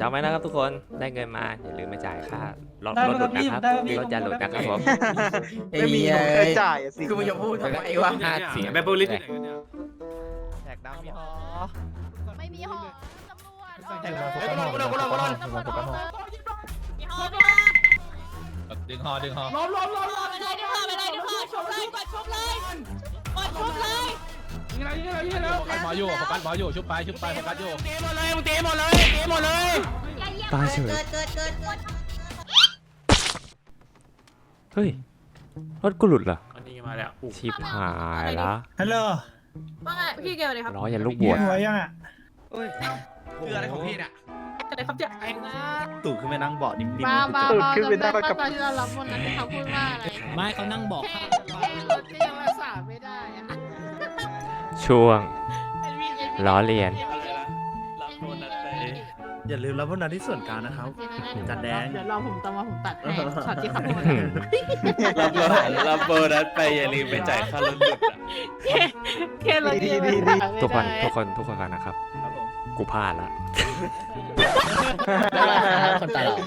จำไว้นะครับทุกคนได้เงินมาอย่าลืมมาจ่ายค่ารถได้รถหลุดได้นะครับได้ได้รถจะหลุดนะครับผม ไม่มีเงินเคยจ่ายอะสิคือมึงจะพูดทำไมวะ ห้าเสียง แบบโบลิสแจกดำมีฮอไม่มีหอตำรวจแจกดำตำรวจตำรวจตำรวจตำรวจมีหอไหมล่ะดึงหอดึงหอล้อมล้อมล้อมล้อมไปเลยดิค่ะไปเลยดิค่ะชมเลยกดชมเลยกดชมเลยยิงอะไรยิงอะไรยิงอะไรโฟกัสหมออยู่โฟกัสหมออยู่ชุบไปชุบไปโฟกัสอยู่ตีหมดเลยมึงตีหมดเลยตีหมดเลย ตายเฉย เกิดเกิดเกิดเกิดเฮ้ย รถกูหลุดเหรออันนี้มาแล้วชิบหายละฮัลโหลว่าไงพี่เกลเลยครับร้อยยันลูกบวชหัวยังอะคืออะไรของพี่เนี่ยอะไรครับเนี่ยตู่ขึ้นไปนั่งเบาะนิ่มๆบ้าบ้าตู่บ้าขึ้นไปนั่งจำได้กับตอนที่เรารับวันนั้นที่เขาพูดว่าอะไรไม่เขานั่งบอกข้างรถที่ยังรักษาไม่ได้อะช่วงล้อเลียน อย่าลืมรับวันนั้นที่ส่วนกลางนะครับ จัดแดง เดี๋ยวรอผมตอนว่าผมตัดให้ช็อตที่เขาพูดรับรับโบนัสไปอย่าลืมไปจ่ายค่ารถหลุดอะแค่รถที่ยังรักษาไม่ได้ทุกคนทุกคนทุกคนกันนะครับ ครับผมกูพลาดละคนตลก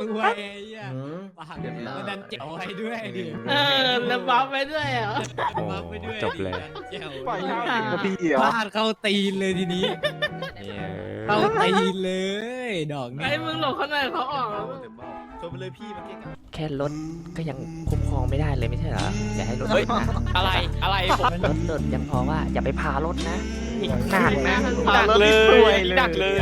ตัวไอ้เหี้ยอืมปากมันดันเจ๋วไว้ด้วยดิเออแล้วบัฟไปด้วยเหรอโอ้จบเลยเจ๋วปล่อยห้าสิบนาทีเหรพอลาดเข้าตีนเลยทีนี้ เนี่ย เข้าตีนเลย ดอกไอ้นี้มึงหลบเขาหน่อยเขาออกแล้วชมไปเลยพี่มันเก่งอะแค่รถก็ยังคุ้มครองไม่ได้เลยไม่ใช่เหรออย่าให้รถเฮ้ยอะไรอะไรผมรถหลุดยังพอว่าอย่าไปพารถนะหนักนะหนักเลยหนักเลย